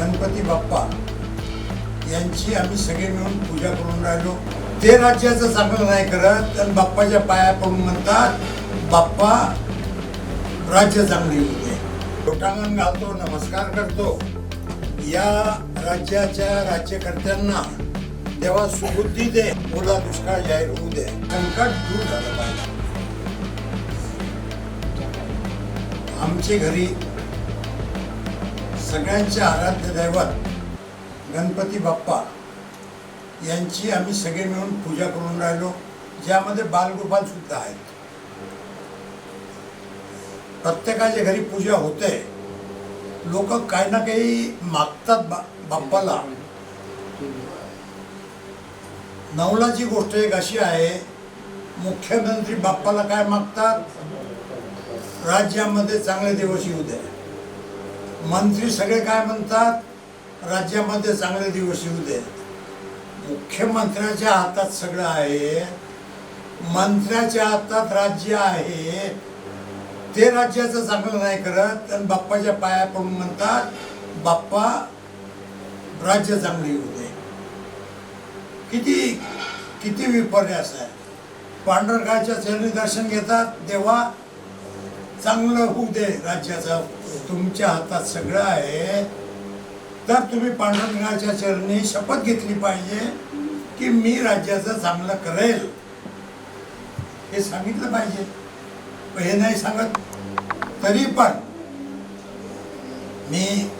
गणपती बाप्पा यांची आम्ही सगळे मिळून पूजा करून राहिलो. ते राज्याचं चांगलं नाही करत आणि बाप्पाच्या पाया पडून म्हणतात बाप्पा राज्य चांगले होते. लोटांगण घालतो नमस्कार करतो. या राज्याच्या राज्यकर्त्यांना तेव्हा सुबुद्धी दे ओला दुष्काळ जाहीर होऊ दे. संकट दूर झालं पाहिजे. आमचे घरी सगळ्यांचे आराध्य दैवत गणपती बाप्पा यांची आम्ही सगळे मिळून पूजा करून राहिलो ज्यामध्ये बालगोपाल सुद्धा आहेत. प्रत्येकाच्या घरी पूजा होते. लोक काही ना काही मागतात बा बाप्पाला. नवलाची गोष्ट एक अशी आहे मुख्यमंत्री बाप्पाला काय मागतात? राज्यामध्ये चांगले दिवस येऊ दे मंत्री सगळे काय म्हणतात? राज्यामध्ये चांगले दिवस येऊ दे मुख्यमंत्र्याच्या हातात सगळं आहे. मंत्र्याच्या हातात राज्य आहे. ते राज्याचं चांगलं नाही करत. आणि बाप्पाच्या पाया पडून म्हणतात बाप्पा राज्य चांगले येऊ दे. किती किती विपर्यास आहे. पांढरगाच्या चरणी दर्शन घेतात तेव्हा चांगलं होऊ दे राज्याचं. तुमच्या हातात सगळं आहे. तर तुम्ही पांडुरंगाच्या चरणी शपथ घेतली पाहिजे की मी राज्याचं चांगलं करेल. हे सांगितलं पाहिजे. हे नाही सांगत. तरी पण मी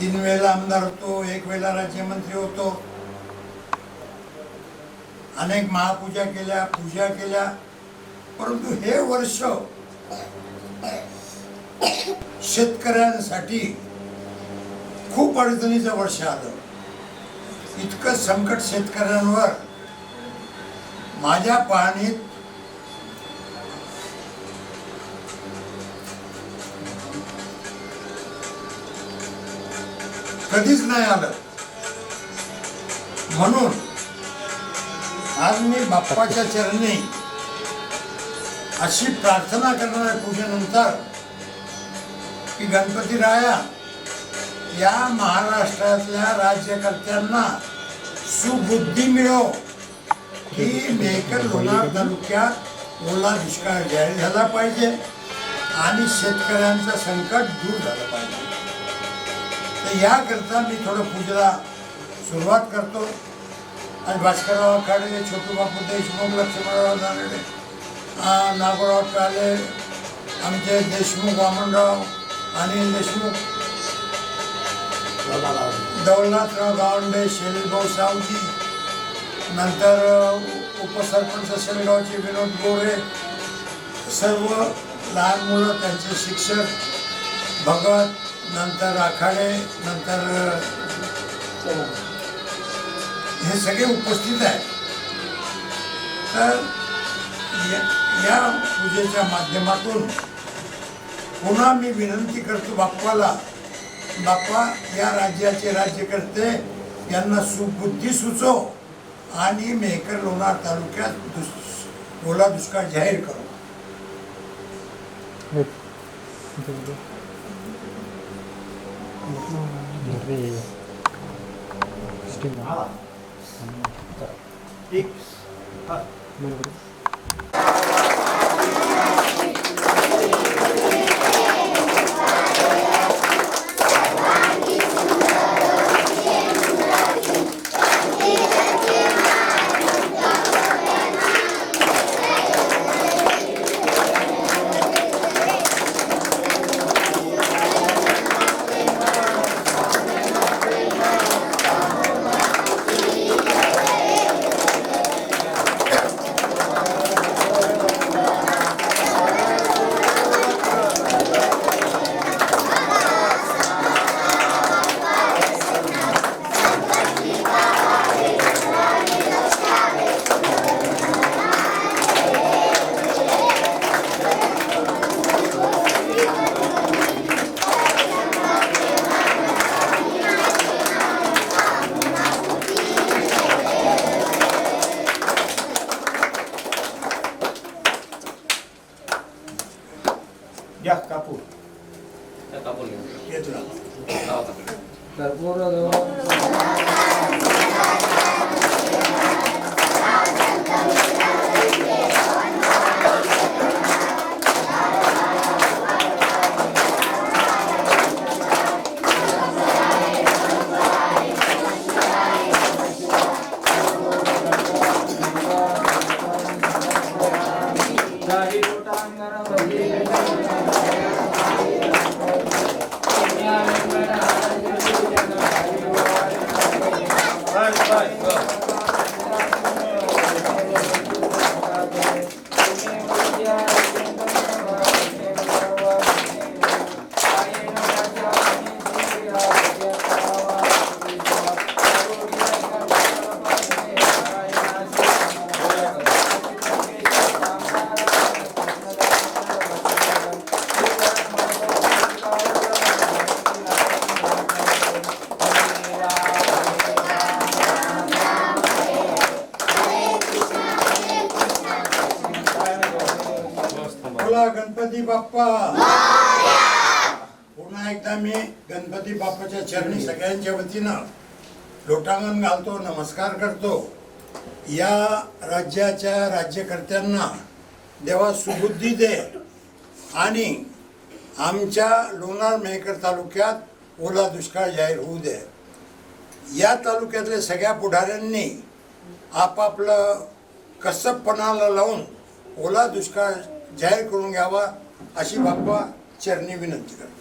तीन वेळेला आमदार होतो एक वेळेला राज्यमंत्री होतो. अनेक महापूजा केल्या पूजा केल्या. परंतु हे वर्ष शेतकऱ्यांसाठी खूप अडचणीचं वर्ष आलं. इतकं संकट शेतकऱ्यांवर माझ्या पाहणीत कधीच नाही आलं. म्हणून आज मी बाप्पाच्या चरणी अशी प्रार्थना करणार पूजेनंतर की गणपती राया या महाराष्ट्रातल्या राज्यकर्त्यांना सुबुद्धी मिळो. की मेकर लोणार तालुक्यात ओला दुष्काळ जाहीर झाला पाहिजे आणि शेतकऱ्यांचं संकट दूर झालं पाहिजे. तर याकरता मी थोडं पूजेला सुरुवात करतो. आणि भास्करराव खाडे छोटू बापू देशमुख लक्ष्मणराव नारडे नागोराव काले आमचे देशमुख वामनराव अनिल देशमुख दौलनाथराव गावंडे शेलीभाऊ सावजी. नंतर उपसरपंच शेलगावचे विनोद गोरे. सर्व लहान मुलं त्यांचे शिक्षक भगत नंतर आखाडे नंतर हे सगळे उपस्थित आहेत. तर या पूजेच्या माध्यमातून पुन्हा मी विनंती करतो बाप्पाला बाप्पा या राज्याचे राज्यकर्ते यांना सुबुद्धी सुचो आणि मेहकर लोणार तालुक्यात दुस ओला दुष्काळ जाहीर करू. एक Ya, kapur. Ya, kapur. Ya, itu lah. Kapur ada. Ganpati Bappa. पुन्हा एकदा मी गणपती बाप्पाच्या चरणी सगळ्यांच्या वतीनं लोटांगण घालतो नमस्कार करतो. या राज्याच्या राज्यकर्त्यांना देवा सुबुद्धी दे आणि आमच्या लोणार मेहकर तालुक्यात ओला दुष्काळ जाहीर होऊ दे. या तालुक्यातल्या सगळ्या पुढाऱ्यांनी आपापलं कसबपणाला लावून ओला दुष्काळ जाहीर करून घ्यावा अशी बाप्पा चरणी विनंती करतो.